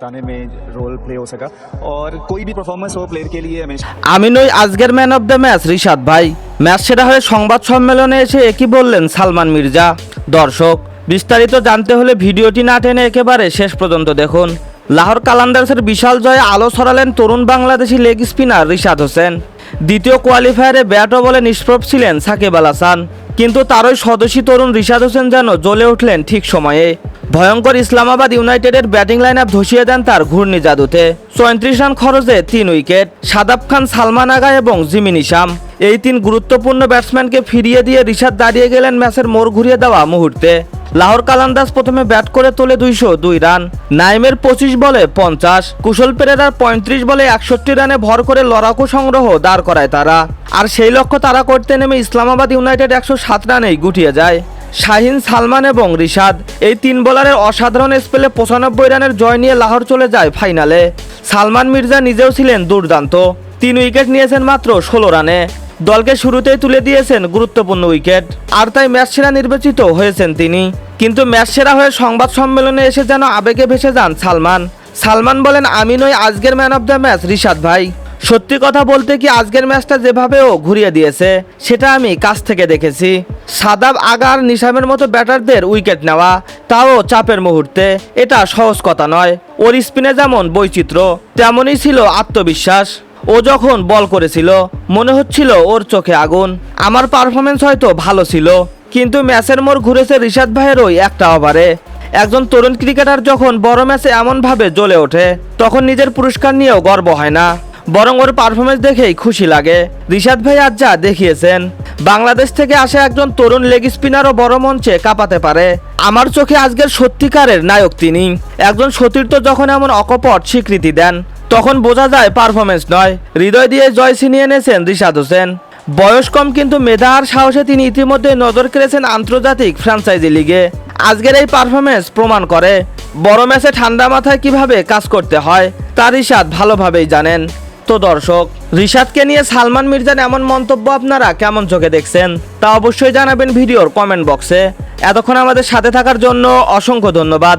गाने में role play हो सका और कोई भी परफॉर्मेंस हो प्लेयर के लिए हमेशा আমি নই আজকের man of the match Rishad ভাই ম্যাচ সেরা হয়ে সংবাদ সম্মেলনে এসে একই বললেন সালমান মির্জা দর্শক বিস্তারিত জানতে হলে ভিডিওটি না টেনে একেবারে শেষ পর্যন্ত দেখুন লাহোর কালান্দার্সের বিশাল জয়ে আলো ছড়ালেন তরুণ বাংলাদেশি লেগ স্পিনার রিশাদ হোসেন দ্বিতীয় কোয়ালিফায়ারে ব্যাট ও বলে নিষ্প্রভ ছিলেন সাকিব আল হাসান কিন্তু তারই স্বদেশী তরুণ রিশাদ হোসেন যেন জ্বলে উঠলেন ঠিক সময়ে ভয়ঙ্কর ইসলামাবাদ ইউনাইটেডের ব্যাটিং লাইন আপ ধসিয়ে দেন তার ঘূর্ণি জাদুতে। চৌত্রিশ রান খরচে তিন উইকেট, সাদাব খান সালমান আগা এবং জিমিন ইসাম এই তিন গুরুত্বপূর্ণ ব্যাটসম্যানকে ফিরিয়ে দিয়ে রিশাদ দাঁড়িয়ে গেলেন ম্যাচের মোড় ঘুরিয়ে দেওয়া মুহূর্তে। লাহোর কালান্দাস প্রথমে ব্যাট করে তোলে দুইশো দুই রান। নাইমের পঁচিশ বলে পঞ্চাশ, কুশল পেরেরার পঁয়ত্রিশ বলে একষট্টি রানে ভর করে লড়াকু সংগ্রহ দাঁড় করায় তারা। আর সেই লক্ষ্য তারা করতে নেমে ইসলামাবাদ ইউনাইটেড একশো সাত রানেই গুটিয়ে যায়। শাহিন, সালমান এবং রিশাদ। এই তিন বোলারের অসাধারণ স্পেলে পঁচানব্বই রানের জয় নিয়ে লাহোর চলে যায় ফাইনালে। সালমান মির্জা নিজেও ছিলেন দুর্দান্ত। তিন উইকেট নিয়েছেন মাত্র ষোলো রানে। দলকে শুরুতেই তুলে দিয়েছেন গুরুত্বপূর্ণ উইকেট আর তাই ম্যাচ সেরা নির্বাচিত হয়েছেন তিনি। কিন্তু ম্যাচ সেরা হয়ে সংবাদ সম্মেলনে এসে যেন আবেগে ভেসে যান সালমান। সালমান বলেন, আমি নই আজকের man of the match Rishad ভাই। সত্যি কথা বলতে কি আজকের ম্যাচটা যেভাবে ও ঘুরিয়ে দিয়েছে, সেটা আমি কাছ থেকে দেখেছি। সাদাব আগার নিশামের মতো ব্যাটারদের উইকেট নেওয়া, তাও চাপের মুহূর্তে, এটা সহজ কথা নয়। ওর স্পিনে যেমন বৈচিত্র্য, তেমনই ছিল আত্মবিশ্বাস। ও যখন বল করেছিল, মনে হচ্ছিল ওর চোখে আগুন। আমার পারফরমেন্স হয়তো ভালো ছিল, কিন্তু ম্যাচের মোড় ঘুরেছে রিশাদ ভাইয়ের ওই একটা ওভারে। একজন তরুণ ক্রিকেটার যখন বড় ম্যাচে এমনভাবে জ্বলে ওঠে, তখন নিজের পুরস্কার নিয়েও গর্ব হয় না। বরং ওর পারফরমেন্স দেখেই খুশি লাগে। রিশাদ ভাই আজ যা দেখিয়েছেন। বাংলাদেশ থেকে আসা একজন তরুণ লেগ স্পিনারও বড় মঞ্চে কাঁপাতে পারে। আমার চোখে আজকের সত্যিকারের নায়ক তিনি। একজন সতীর্থ যখন এমন অকপট স্বীকৃতি দেন, তখন বোঝা যায় পারফরমেন্স নয়। হৃদয় দিয়ে জয় ছিনিয়ে এনেছেন রিশাদ হোসেন। বয়স কম কিন্তু মেধা আর সাহসে তিনি ইতিমধ্যে নজর কেড়েছেন আন্তর্জাতিক ফ্র্যাঞ্চাইজি লিগে আজকের এই পারফরমেন্স প্রমাণ করে। বড় ম্যাচে ঠান্ডা মাথায় কীভাবে কাজ করতে হয়, তা রিশাদ ভালোভাবেই জানেন। তো দর্শক। রিশাদকে নিয়ে সালমান মির্জার এমন মন্তব্য আপনারা কেমন চোখে দেখছেন? তা অবশ্যই জানাবেন ভিডিওর কমেন্ট বক্সে। এতক্ষণ আমাদের সাথে থাকার জন্য অসংখ্য ধন্যবাদ।